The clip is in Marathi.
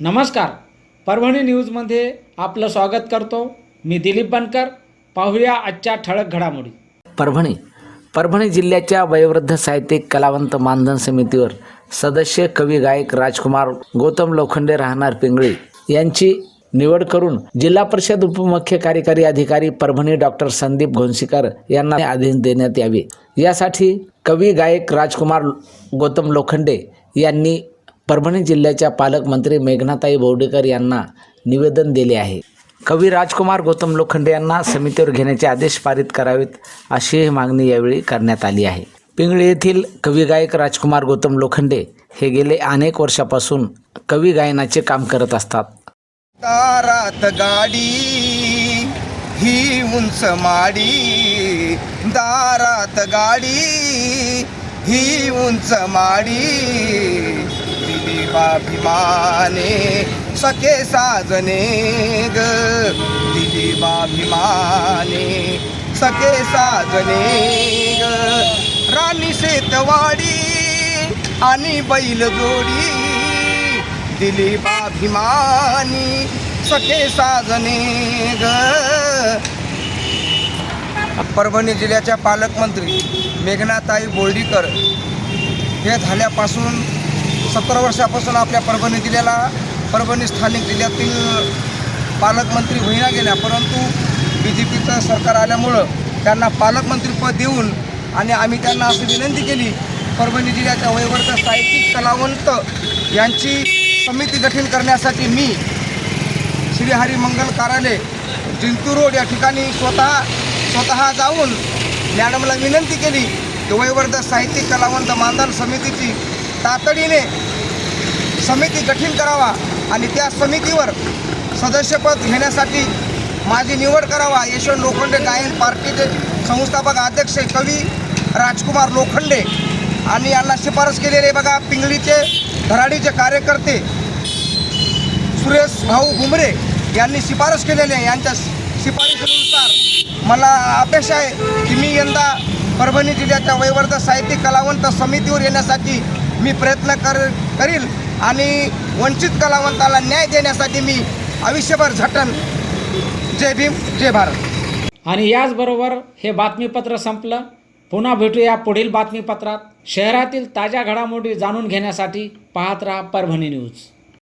नमस्कार. परभणी न्यूजमध्ये आपलं स्वागत करतो. मी दिलीप बनकर. पाहूया आजच्या ठळक घडामोडी. परभणी परभणी जिल्ह्याच्या वयोवृद्ध साहित्यिक कलावंत मानधन समितीवर सदस्य कवी गायक राजकुमार गौतम लोखंडे राहणार पिंगळी यांची निवड करून जिल्हा परिषद उपमुख्य कार्यकारी अधिकारी परभणी डॉक्टर संदीप घोणसीकर यांना आदेश देण्यात यावे. यासाठी कवी गायक राजकुमार गौतम लोखंडे यांनी परभणी जिल्ह्याच्या पालकमंत्री मेघनाताई बोर्डीकर यांना निवेदन दिले आहे. कवी राजकुमार गौतम लोखंडे यांना समितीवर घेण्याचे आदेश पारित करावेत अशी मागणी यावेळी करण्यात आली आहे. पिंगळी येथील कवी गायक राजकुमार गौतम लोखंडे हे गेले अनेक वर्षापासून कवी गायनाचे काम करत असतात. दारात गाडी ही उंच माडी. दारात गाडी ही उंच माडी. दिली बाभिमाने सखे साजने ग. दिली बाभिमाने सखे साजने ग. राणी शेतवाडी आणि बैल जोडी. दिली बाभिमानी सखे साजने ग. परभणी जिल्ह्याच्या पालकमंत्री मेघनाताई बोर्डीकर हे झाल्यापासून सत्तर वर्षापासून आपल्या परभणी जिल्ह्याला परभणी स्थानिक जिल्ह्यातील पालकमंत्री होईना गेल्या परंतु बी जे पीचं सरकार आल्यामुळं त्यांना पालकमंत्रीपद देऊन आणि आम्ही त्यांना अशी विनंती केली परभणी जिल्ह्याच्या वयवर्ग साहित्यिक कलावंत यांची समिती गठीत करण्यासाठी मी श्रीहरी मंगल कार्यालय जिंतूर रोड या ठिकाणी स्वतः स्वतः जाऊन मॅडमला विनंती केली की वयवर्ध साहित्यिक कलावंत मानधन समितीची तातडीने समिती गठीत करावा आणि त्या समितीवर सदस्यपद घेण्यासाठी माझी निवड करावा. यशवंत लोखंडे गायन पार्टीचे संस्थापक अध्यक्ष कवी राजकुमार लोखंडे आणि यांना शिफारस केलेले बघा पिंगळीचे धराडीचे कार्यकर्ते सुरेश भाऊ घुमरे यांनी शिफारस केलेली. आहे यांच्या शिफारशीनुसार मला अपेक्षा आहे की मी यंदा परभणी जिल्ह्याच्या वैवर्ध साहित्यिक कलावंत समितीवर येण्यासाठी मी प्रयत्न कर करील आणि वंचित कलावंताला न्याय देण्यासाठी मी आयुष्यभर झटन. जय भीम जय भारत. आणि याचबरोबर हे बातमीपत्र संपलं. पुन्हा भेटूया पुढील बातमीपत्रात. शहरातील ताज्या घडामोडी जाणून घेण्यासाठी पाहत राहा परभणी न्यूज.